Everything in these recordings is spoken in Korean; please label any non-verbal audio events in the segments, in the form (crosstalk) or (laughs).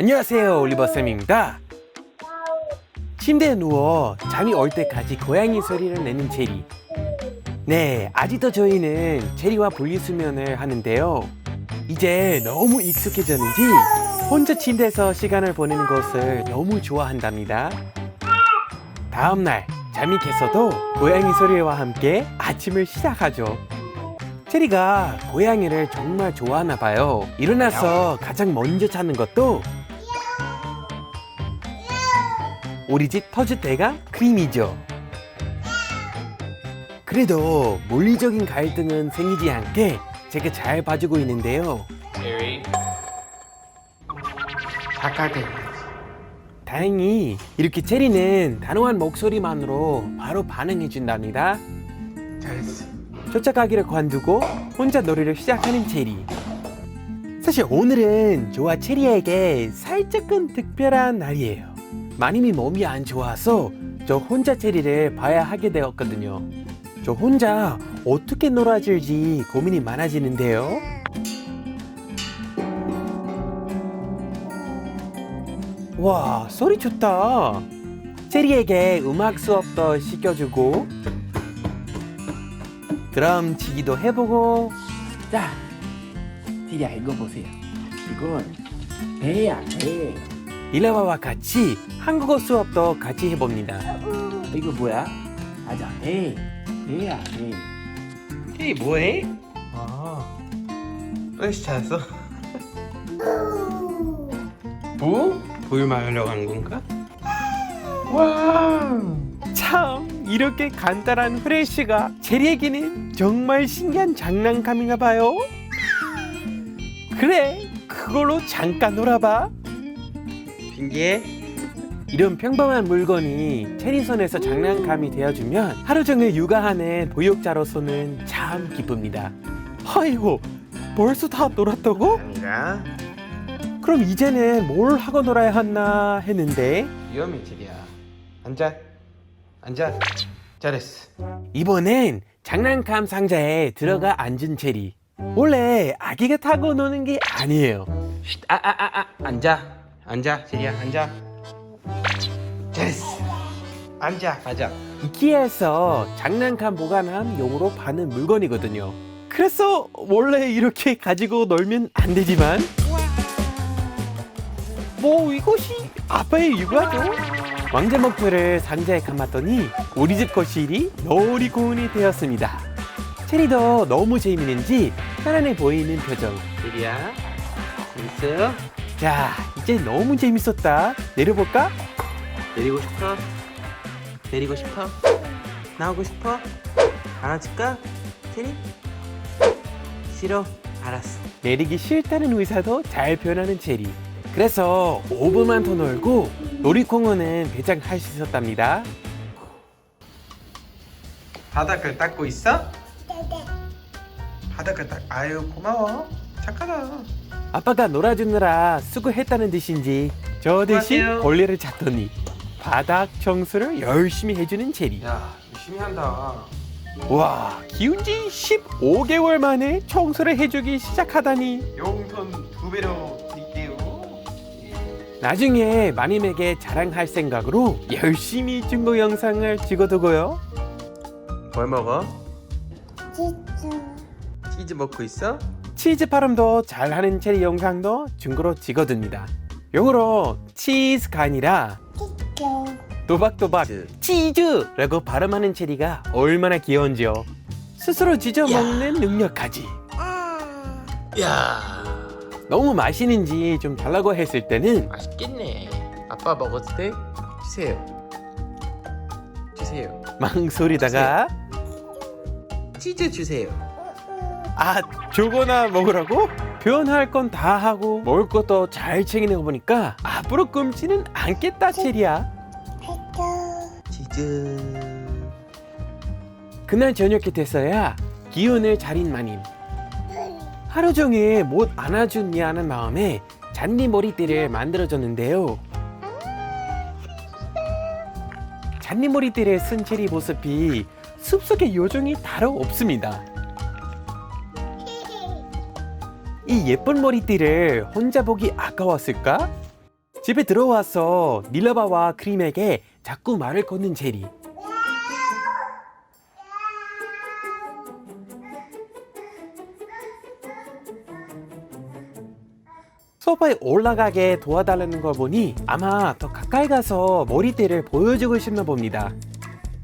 안녕하세요 올리버쌤입니다. 침대에 누워 잠이 올 때까지 고양이 소리를 내는 체리. 네 아직도 저희는 체리와 분리수면을 하는데요. 이제 너무 익숙해졌는지 혼자 침대에서 시간을 보내는 것을 너무 좋아한답니다. 다음날 잠이 깼어도 고양이 소리와 함께 아침을 시작하죠. 체리가 고양이를 정말 좋아하나 봐요. 일어나서 가장 먼저 찾는 것도 우리 집 터줏대가 크림이죠. 그래도 물리적인 갈등은 생기지 않게 제가 잘 봐주고 있는데요. 착하게. 다행히 이렇게 체리는 단호한 목소리만으로 바로 반응해 준답니다. 잘했어. 쫓아가기를 관두고 혼자 놀이를 시작하는 체리. 사실 오늘은 저와 체리에게 살짝은 특별한 날이에요. 마님이 몸이 안 좋아서 저 혼자 체리를 봐야 하게 되었거든요. 저 혼자 어떻게 놀아줄지 고민이 많아지는데요. 와, 소리 좋다. 체리에게 음악 수업도 시켜주고 드럼 치기도 해보고 자, 티리야 이거 보세요. 이건 배야 배. 일라와와 같이 한국어 수업도 같이 해봅니다. 이거 뭐야? 맞아 배. 배야 배. 이 뭐해? 아. 왜 찾았어? 부? 불 말하려고 한 건가? 와! 참 이렇게 간단한 후레쉬가 제리에게는 정말 신기한 장난감인가 봐요. 그래, 그걸로 잠깐 놀아봐. 신기해? 이런 평범한 물건이 체리 손에서 장난감이 되어주면 하루 종일 육아하는 보육자로서는 참 기쁩니다. 아이고, 벌써 다 놀았다고? 아니라 그럼 이제는 뭘 하고 놀아야 하나 했는데 위험해 티리야. 앉아. 앉아. 잘했어. 이번엔 장난감 상자에 들어가 앉은 체리. 원래 아기가 타고 노는 게 아니에요. 아아아 아, 아, 앉아. 앉아 티리야 앉아. 잘했어. 앉아 가자. 이키아에서 장난감 보관함 용으로 파는 물건이거든요. 그래서 원래 이렇게 가지고 놀면 안 되지만 뭐 이것이 아빠의 육아죠. 왕자 목표를 상자에 감았더니 우리 집 거실이 놀이공원이 되었습니다. 체리도 너무 재미있는지 편안해 보이는 표정. 티리야. 재밌어 요? 자, 이제 너무 재밌었다. 내려볼까? 내리고 싶어? 내리고 싶어? 나오고 싶어? 안아줄까? 테리? 싫어? 알았어 내리기 싫다는 의사도 잘 표현하는 체리. 그래서 5분만 더 놀고 놀이공원은 배장할 수 있었답니다. 바닥을 닦고 있어? 바닥을 닦... 아유 고마워 착하다 아빠가 놀아주느라 수고했다는 뜻인지 저 대신 수고하세요. 벌레를 잡더니 바닥 청소를 열심히 해주는 체리. 야 열심히 한다 와, 기운 지 15개월 만에 청소를 해주기 시작하다니 용돈 두 배로 드릴게요 나중에 마님에게 자랑할 생각으로 열심히 증거 영상을 찍어두고요. 뭘 먹어? 치즈 먹고 있어? 치즈 발음도 잘하는 체리 영상도 증거로 찍어둡니다. 영어로 치즈가 아니라 또박또박 치즈라고 발음하는 체리가 얼마나 귀여운지요. 스스로 지져 먹는 능력까지. 야. 너무 맛있는지 좀 달라고 했을 때는 맛있겠네. 아빠 먹어도 돼? 주세요. 주세요. 망설이다가 치즈 주세요 아 주거나 먹으라고 표현할 건 다 하고 먹을 것도 잘 챙기는 거 보니까 앞으로 굶지는 않겠다 체리야. 치즈 그날 저녁이 됐어야 기운을 차린 마님. 하루 종일 못 안아주냐 하는 마음에 잔디 머리띠를 만들어줬는데요. 잔디 머리띠를 쓴 체리 모습이 숲속의 요정이 다름 없습니다. 이 예쁜 머리띠를 혼자 보기 아까웠을까? 집에 들어와서 닐라바와 크림에게 자꾸 말을 거는 제리. 소파에 올라가게 도와달라는 걸 보니 아마 더 가까이 가서 머리띠를 보여주고 싶나 봅니다.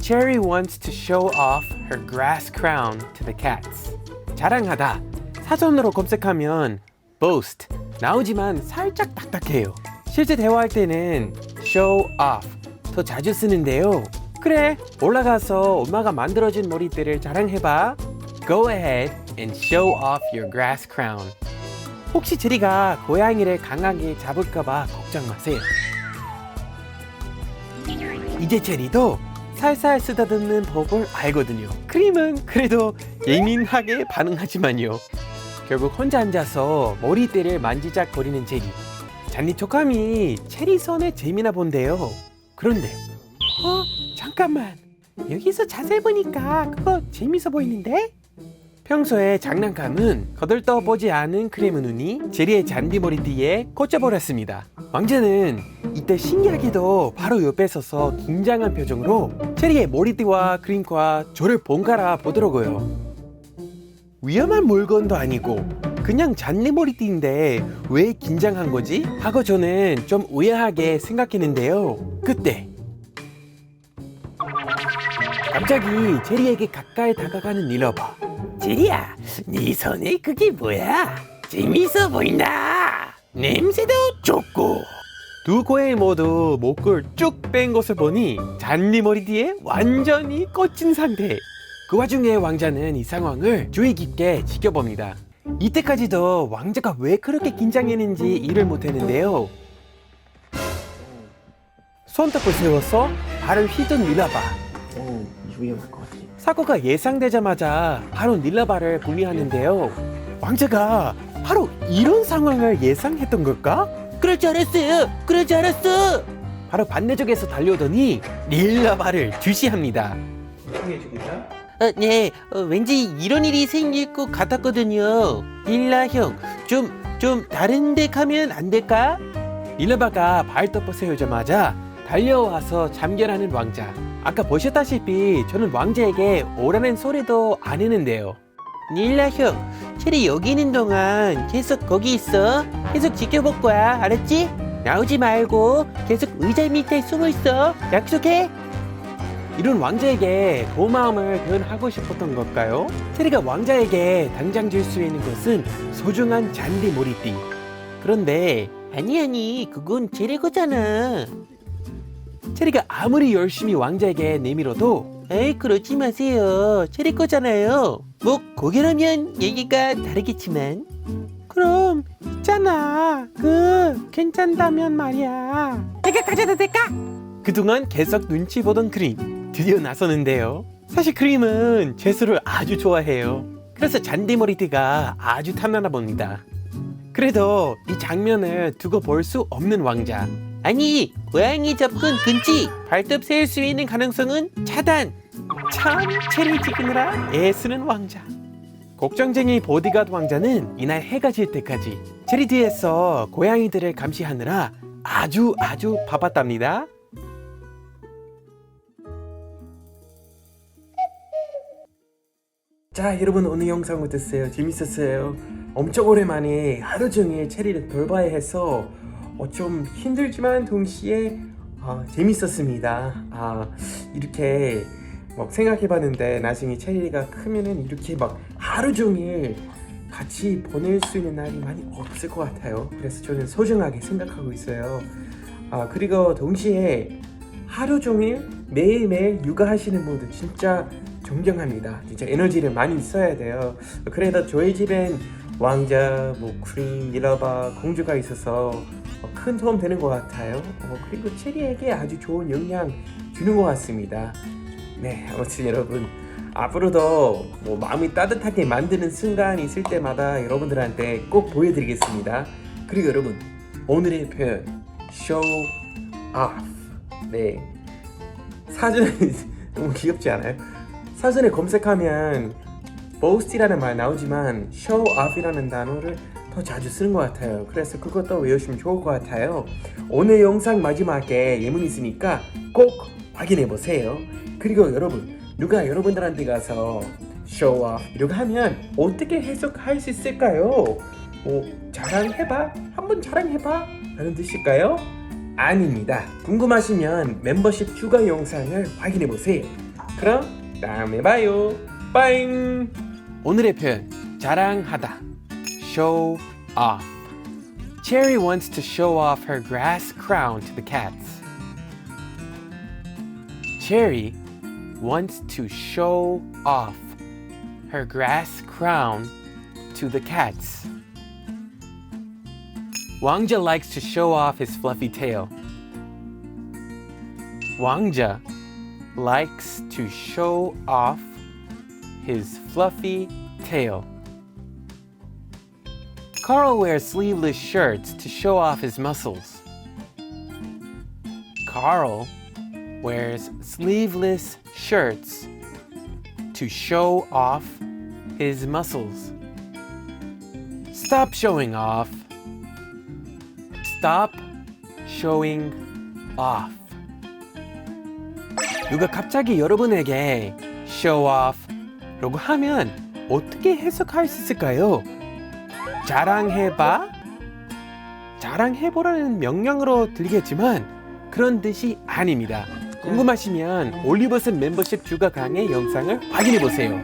Cherry wants to show off her grass crown to the cats. 자랑하다. 사전으로 검색하면 boast 나오지만 살짝 딱딱해요. 실제 대화할 때는 show off 더 자주 쓰는데요. 그래, 올라가서 엄마가 만들어준 머리띠를 자랑해봐. Go ahead and show off your grass crown. 혹시 제리가 고양이를 강하게 잡을까봐 걱정 마세요. 이제 제리도 살살 쓰다듬는 법을 알거든요. 크림은 그래도 예민하게 반응하지만요. 결국 혼자 앉아서 머리띠를 만지작거리는 제리. 잔디 촉감이 체리 손에 재미나 본데요. 그런데, 어? 잠깐만. 여기서 자세히 보니까 그거 재밌어 보이는데? 평소에 장난감은 거들떠 보지 않은 크림의 눈이 제리의 잔디 머리띠에 꽂혀버렸습니다. 왕자는 이때 신기하게도 바로 옆에 서서 긴장한 표정으로 제리의 머리띠와 크림과 저를 번갈아 보더라고요. 위험한 물건도 아니고 그냥 잔디 머리띠인데 왜 긴장한 거지? 하고 저는 좀 의아하게 생각했는데요. 그때 갑자기 제리에게 가까이 다가가는 닐러바. 제리야, 네 손에 그게 뭐야? 재밌어 보인다. 냄새도 좋고. 두 고양이 모두 목을 쭉 뺀 것을 보니 잔디 머리 뒤에 완전히 꽂힌 상태. 그 와중에 왕자는 이 상황을 주의 깊게 지켜봅니다. 이때까지도 왕자가 왜 그렇게 긴장했는지 이해를 못했는데요. 손톱을 세워서 발을 휘둔 위험할 것 같아. 사고가 예상되자마자 바로 닐라바를 분리하는데요. 왕자가 바로 이런 상황을 예상했던 걸까? 그럴 줄 알았어요. 그럴 줄 알았어. 바로 반대쪽에서 달려오더니 닐라바를 주시합니다. 해주겠다. 어, 네, 어, 왠지 이런 일이 생길 것 같았거든요. 닐라 형, 좀, 좀 다른 데 가면 안 될까? 닐라바가 발톱을 세우자마자 달려와서 잠결하는 왕자. 아까 보셨다시피 저는 왕자에게 오라는 소리도 안 했는데요. 닐라 형, 체리 여기 있는 동안 계속 거기 있어. 계속 지켜볼 거야. 알았지? 나오지 말고 계속 의자 밑에 숨어 있어. 약속해. 이런 왕자에게 고마움을 표현하고 싶었던 걸까요? 체리가 왕자에게 당장 줄 수 있는 것은 소중한 잔디 머리띠. 그런데 아니 아니 그건 체리 거잖아. 체리가 아무리 열심히 왕자에게 내밀어도 에이 그러지 마세요 체리 거잖아요 뭐 고개라면 얘기가 다르겠지만 그럼 있잖아 그 괜찮다면 말이야 내가 가져도 될까? 그동안 계속 눈치 보던 크림 드디어 나서는데요. 사실 크림은 재수를 아주 좋아해요. 그래서 잔디머리띠가 아주 탐나나 봅니다. 그래도 이 장면을 두고 볼 수 없는 왕자. 아니 고양이 접근 금지! 발톱 세울 수 있는 가능성은 차단! 참 체를 지키느라 애쓰는 왕자. 걱정쟁이 보디가드 왕자는 이날 해가 질 때까지 체리 뒤에서 고양이들을 감시하느라 아주 아주 바빴답니다 자 여러분 오늘 영상 어땠어요? 재밌었어요? 엄청 오랜만에 하루 종일 체리를 돌봐야 해서 어, 좀 힘들지만 동시에 어, 재밌었습니다. 아 이렇게 막 생각해봤는데 나중에 체리가 크면은 이렇게 막 하루 종일 같이 보낼 수 있는 날이 많이 없을 것 같아요. 그래서 저는 소중하게 생각하고 있어요. 아 그리고 동시에 하루 종일 매일매일 육아하시는 분들 진짜 존경합니다. 진짜 에너지를 많이 써야 돼요. 그래도 저희 집엔 왕자, 뭐 크림, 미라바, 공주가 있어서 어, 큰 도움 되는 것 같아요. 어, 그리고 체리에게 아주 좋은 영향 주는 것 같습니다. 네, 아무튼 여러분 앞으로도 뭐 마음이 따뜻하게 만드는 순간이 있을 때마다 여러분들한테 꼭 보여드리겠습니다. 그리고 여러분 오늘의 표현 show off 네 사전에 (laughs) 너무 귀엽지 않아요? 사전에 검색하면 boast이라는 말 나오지만 show off이라는 단어를 더 자주 쓰는 것 같아요. 그래서 그것도 외우시면 좋을 것 같아요. 오늘 영상 마지막에 예문 있으니까 꼭 확인해 보세요. 그리고 여러분 누가 여러분들한테 가서 show off 이렇게 하면 어떻게 해석할 수 있을까요? 뭐 자랑해봐? 한번 자랑해봐? 라는 뜻일까요? 아닙니다. 궁금하시면 멤버십 추가 영상을 확인해 보세요. 그럼 다음에 봐요. 빠잉. 오늘의 표현 자랑하다. Show off. Cherry wants to show off her grass crown to the cats. Cherry wants to show off her grass crown to the cats. Wangja likes to show off his fluffy tail. Wangja likes to show off his fluffy tail. Carl wears sleeveless shirts to show off his muscles. Carl wears sleeveless shirts to show off his muscles. Stop showing off. Stop showing off. 누가 갑자기 여러분에게 show off 라고 하면 어떻게 해석할 수 있을까요? 자랑해봐? 자랑해보라는 명령으로 들리겠지만 그런 뜻이 아닙니다. 궁금하시면 올리버슨 멤버십 주가 강의 영상을 확인해 보세요.